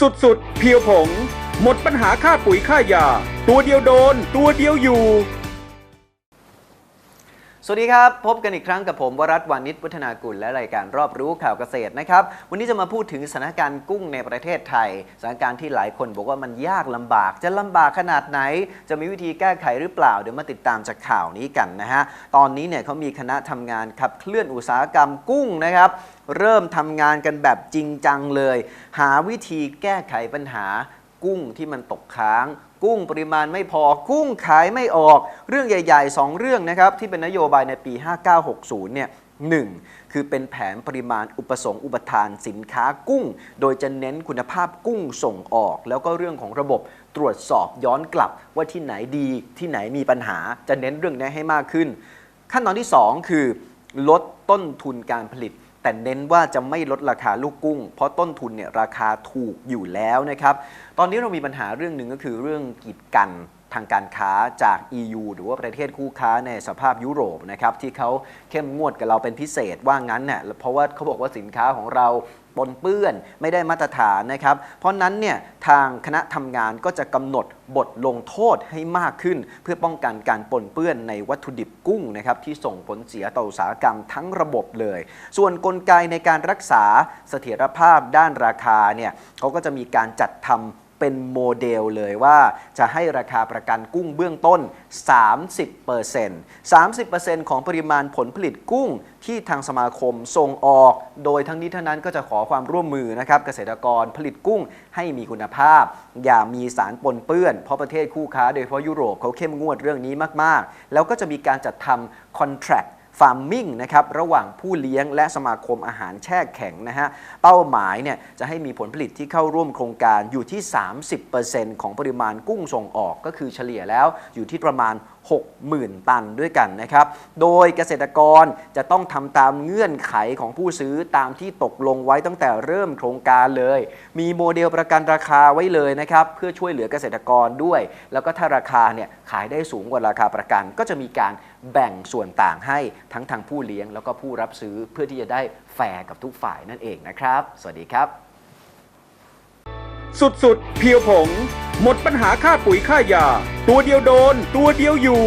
สุดๆ เพียวผง หมดปัญหาค่าปุ๋ยค่ายา ตัวเดียวโดน ตัวเดียวอยู่ สวัสดีครับ พบกันอีกครั้งกับผมวรัตวานิชวัฒนากุลและรายการรอบรู้ข่าวเกษตรนะครับ วันนี้จะมาพูดถึงสถานการณ์กุ้งในประเทศไทย สถานการณ์ที่หลายคนบอกว่ามันยากลำบาก จะลำบากขนาดไหน จะมีวิธีแก้ไขหรือเปล่า เดี๋ยวมาติดตามจากข่าวนี้กันนะฮะ ตอนนี้เนี่ยเขามีคณะทำงานขับเคลื่อนอุตสาหกรรมกุ้งนะครับเริ่มทำงานกันแบบจริงจังเลย หาวิธีแก้ไขปัญหา กุ้งที่มันตกค้าง กุ้งปริมาณไม่พอ กุ้งขายไม่ออก เรื่องใหญ่ๆ 2 เรื่องนะครับ ที่เป็นนโยบายในปี 5960 เนี่ยหนึ่งคือเป็นแผนปริมาณอุปสงค์อุปทานสินค้ากุ้ง โดยจะเน้นคุณภาพกุ้งส่งออก แล้วก็เรื่องของระบบตรวจสอบย้อนกลับว่าที่ไหนดีที่ไหนมีปัญหาจะเน้นเรื่องนี้ให้มากขึ้น ขั้นตอนที่ 2 คือ ลดต้นทุนการผลิต แต่เน้นว่าจะไม่ลดราคาลูกกุ้ง เพราะต้นทุนเนี่ยราคาถูกอยู่แล้วนะครับ ตอนนี้เรามีปัญหาเรื่องหนึ่งก็คือเรื่องกีดกัน ทางการค้าจาก EU หรือว่าประเทศคู่ค้าในสภาพยุโรปนะครับที่เขาเข้มงวดกับเราเป็นพิเศษว่างั้นเนี่ยเพราะว่าเขาบอกว่าสินค้าของเราปนเปื้อนไม่ได้มาตรฐานนะครับ เพราะนั้นเนี่ยทางคณะทำงานก็จะกำหนดบทลงโทษให้มากขึ้น เพื่อป้องกันการปนเปื้อนในวัตถุดิบกุ้งนะครับที่ส่งผลเสียต่ออุตสาหกรรมทั้งระบบเลย ส่วนนกลไกในการรักษาเสถียรภาพด้านราคาเนี่ยเขาก็จะมีการจัดทำ เป็นโมเดลเลยว่าจะให้ราคาประกันกุ้งเบื้องต้น 30% 30%ของปริมาณผลผลิตกุ้งที่ทางสมาคมส่งออก โดยทั้งนี้ทั้งนั้นก็จะขอความร่วมมือนะครับเกษตรกรผลิตกุ้งให้มีคุณภาพ อย่ามีสารปนเปื้อน เพราะประเทศคู่ค้าโดยเฉพาะยุโรปเขาเข้มงวดเรื่องนี้มาก ๆ แล้วก็จะมีการจัดทำ contract ฟาร์มมิ่งนะครับระหว่างผู้เลี้ยงและสมาคมอาหารแช่แข็งนะฮะเป้าหมายเนี่ยจะให้มีผลผลิตที่เข้าร่วมโครงการอยู่ที่ 30%ของปริมาณกุ้งส่งออกก็คือเฉลี่ยแล้วอยู่ที่ประมาณ 60,000 ตันด้วยกันนะครับ โดยเกษตรกรจะต้องทำตามเงื่อนไขของผู้ซื้อตามที่ตกลงไว้ตั้งแต่เริ่มโครงการเลย มีโมเดลประกันราคาไว้เลยนะครับ เพื่อช่วยเหลือเกษตรกรด้วย แล้วก็ถ้าราคาเนี่ยขายได้สูงกว่าราคาประกัน ก็จะมีการแบ่งส่วนต่างให้ทั้งทางผู้เลี้ยงแล้วก็ผู้รับซื้อเพื่อที่จะได้แฟร์กับทุกฝ่ายนั่นเองนะครับ สวัสดีครับ สุดๆเพียวผง หมดปัญหาค่าปุ๋ยค่ายา ตัวเดียวโดน ตัวเดียวอยู่